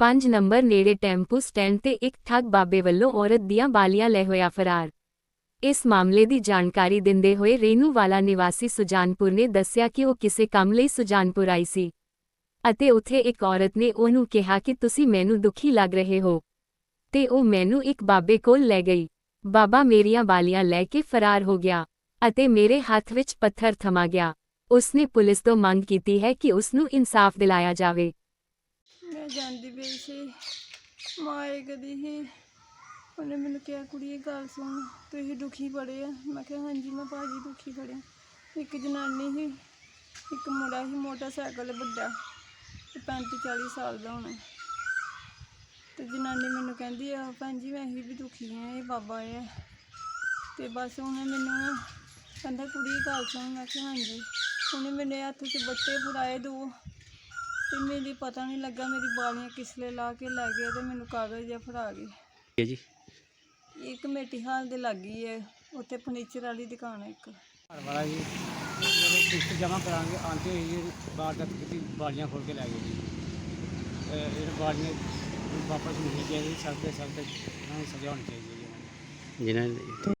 5 number ਨੇੜੇ tempo stand ਤੇ ਇੱਕ ਠੱਗ ਬਾਬੇ ਵੱਲੋਂ ਔਰਤ ਦੀਆਂ ਬਾਲੀਆਂ ਲੈ ਹੋਇਆ ਫਰਾਰ। ਇਸ ਮਾਮਲੇ ਦੀ ਜਾਣਕਾਰੀ ਦਿੰਦੇ ਹੋਏ ਰੇਨੂਵਾਲਾ ਨਿਵਾਸੀ ਸੁਜਾਨਪੁਰ ਨੇ ਦੱਸਿਆ ਕਿ ਉਹ ਕਿਸੇ ਕੰਮ ਲਈ ਸੁਜਾਨਪੁਰ ਆਈ ਸੀ ਅਤੇ ਉੱਥੇ ਇੱਕ ਔਰਤ ਨੇ ਉਹਨੂੰ ਕਿਹਾ ਕਿ ਤੁਸੀਂ ਮੈਨੂੰ ਦੁਖੀ ਲੱਗ ਰਹੇ ਹੋ ਤੇ ਉਹ ਮੈਨੂੰ ਇੱਕ ਬਾਬੇ ਕੋਲ ਲੈ ਗਈ। ਬਾਬਾ ਮੇਰੀਆਂ ਬਾਲੀਆਂ ਲੈ ਕੇ ਫਰਾਰ ਹੋ ਗਿਆ ਅਤੇ ਮੇਰੇ ਹੱਥ ਵਿੱਚ ਪੱਥਰ ਥਮਾ ਗਿਆ। ਉਸਨੇ ਪੁਲਿਸ ਤੋਂ ਮੰਗ ਕੀਤੀ ਹੈ ਕਿ ਉਸ ਨੂੰ ਇਨਸਾਫ ਦਿਲਾਇਆ ਜਾਵੇ। ਮੈਂ ਜਾਂਦੀ ਪਈ ਸੀ। ਮਾਏ ਕਦੀ ਹੀ ਉਹਨੇ ਮੈਨੂੰ ਕਿਹਾ, ਕੁੜੀਏ, ਗੱਲ ਸੁਣ, ਤੁਸੀਂ ਦੁਖੀ ਬੜੇ ਆ। ਮੈਂ ਕਿਹਾ, ਹਾਂਜੀ, ਮੈਂ ਭਾਜੀ ਦੁਖੀ ਬੜੇ ਇੱਕ ਜਨਾਨੀ ਸੀ, ਇੱਕ ਮੁੰਡਾ ਸੀ, ਮੋਟਰਸਾਈਕਲ ਵੱਡਾ, ਤੇ 35 40 ਸਾਲ ਦਾ ਹੋਣਾ। ਤੇ ਜਨਾਨੀ ਮੈਨੂੰ ਕਹਿੰਦੀ ਆ, ਭੈਣ ਜੀ, ਮੈਂ ਹੀ ਵੀ ਦੁਖੀ ਆ, ਇਹ ਬਾਬਾ ਆ। ਤੇ ਬਸ ਉਹਨੇ ਮੈਨੂੰ ਕਹਿੰਦਾ ਕੁੜੀ ਗੱਲ ਸੁਣ। ਮੈਂ ਕਿਹਾ, ਹਾਂਜੀ। ਉਹਨੇ ਮੇਰੇ ਹੱਥ 'ਚ ਬੱਤੇ ਫੜਾਏ ਦੋ। ਤੇ ਮੈਨੂੰ ਪਤਾ ਨਹੀਂ ਲੱਗਾ ਮੇਰੀ ਬਾਲੀਆਂ ਕਿਸਲੇ ਲਾ ਕੇ ਲੈ ਗਏ ਤੇ ਮੈਨੂੰ ਕਾਗਜ਼ ਜਿਹਾ ਫੜਾ ਗਏ। ਹੈ ਜੀ। ਇਹ ਕਮੇਟੀ ਹਾਲ ਦੇ ਲੱਗੀ ਹੈ ਉੱਥੇ ਫਰਨੀਚਰ ਵਾਲੀ ਦੁਕਾਨ ਹੈ ਇੱਕ। ਘਰ ਵਾਲਾ ਜੀ ਜਦੋਂ ਕਿਸ਼ਤ ਜਮ੍ਹਾਂ ਕਰਾਂਗੇ ਆਂਦੇ ਹੀ ਜੀ ਵਾਰਦਾਤ ਕੀਤੀ ਬਾਲੀਆਂ ਖੋਲ ਕੇ ਲੈ ਗਏ ਜੀ। ਤੇ ਇਹ ਬਾਲੀਆਂ ਵਾਪਸ ਮਿਲਣੀ ਚਾਹੀਦੀ ਸਖਤ ਸਖਤ ਉਹਨਾਂ ਨੂੰ ਸਜ਼ਾ ਹੋਣੀ ਚਾਹੀਦੀ ਹੈ ਜੀ। ਉਹਨਾਂ ਨੂੰ। ਜਿਨ੍ਹਾਂ ਨੇ